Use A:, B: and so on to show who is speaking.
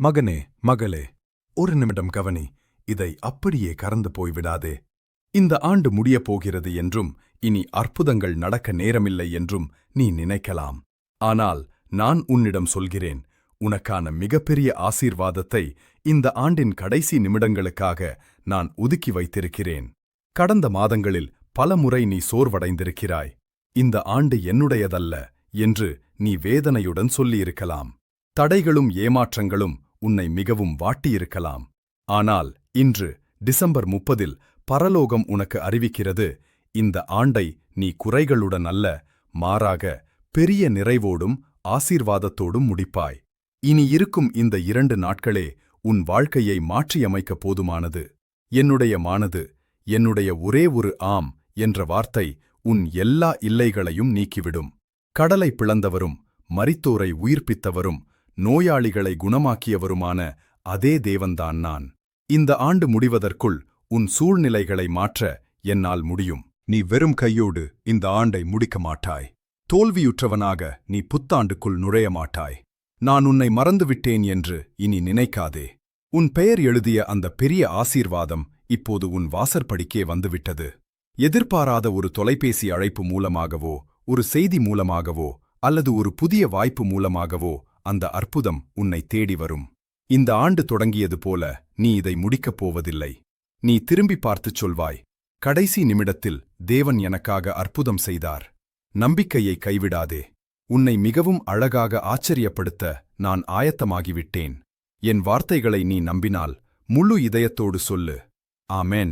A: மகனே மகளே ஒரு நிமிடம் கவனி. இதை அப்படியே கறந்து போய்விடாதே இந்த ஆண்டு முடியப் போகிறது என்றும் இனி அற்புதங்கள் நடக்க நேரமில்லை என்றும் நீ நினைக்கலாம். ஆனால் நான் உன்னிடம் சொல்கிறேன் உனக்கான மிகப்பெரிய ஆசீர்வாதத்தை இந்த ஆண்டின் கடைசி நிமிடங்களுக்காக நான் ஒதுக்கி வைத்திருக்கிறேன். கடந்த மாதங்களில் பல முறை நீ சோர்வடைந்திருக்கிறாய். இந்த ஆண்டு என்னுடையதல்ல என்று நீ வேதனையுடன் சொல்லியிருக்கலாம். தடைகளும் ஏமாற்றங்களும் உன்னை மிகவும் வாட்டியிருக்கலாம். ஆனால் இன்று டிசம்பர் முப்பதில் பரலோகம் உனக்கு அறிவிக்கிறது இந்த ஆண்டை நீ குறைகளுடன் அல்ல மாறாக பெரிய நிறைவோடும் ஆசீர்வாதத்தோடும் முடிப்பாய். இனி இருக்கும் இந்த இரண்டு நாட்களே உன் வாழ்க்கையை மாற்றியமைக்க போதுமானது. என்னுடைய மானது என்னுடைய ஒரே ஒரு ஆம் என்ற வார்த்தை உன் எல்லா இல்லைகளையும் நீக்கிவிடும். கடலை பிளந்தவரும் மரித்தோரை உயிர்ப்பித்தவரும் நோயாளிகளை குணமாக்கியவருமான அதே தேவன்தான் நான். இந்த ஆண்டு முடிவதற்குள் உன் சூழ்நிலைகளை மாற்ற என்னால் முடியும். நீ வெறும் கையோடு இந்த ஆண்டை முடிக்க மாட்டாய். தோல்வியுற்றவனாக நீ புத்தாண்டுக்குள் நுழைய மாட்டாய். நான் உன்னை மறந்துவிட்டேன் என்று இனி நினைக்காதே. உன் பெயர் எழுதிய அந்த பெரிய ஆசீர்வாதம் இப்போது உன் வாசற்படிக்கே வந்துவிட்டது. எதிர்பாராத ஒரு தொலைபேசி அழைப்பு மூலமாகவோ ஒரு செய்தி மூலமாகவோ அல்லது ஒரு புதிய வாய்ப்பு மூலமாகவோ அந்த அற்புதம் உன்னை தேடி வரும். இந்த ஆண்டு தொடங்கியது போல நீ இதை முடிக்கப் போவதில்லை. நீ திரும்பி பார்த்துச் சொல்வாய் கடைசி நிமிடத்தில் தேவன் எனக்காக அற்புதம் செய்தார். நம்பிக்கையை கைவிடாதே. உன்னை மிகவும் அழகாக ஆச்சரியப்படுத்த நான் ஆயத்தமாகிவிட்டேன். என் வார்த்தைகளை நீ நம்பினால் முழு இதயத்தோடு சொல்லு. ஆமேன்.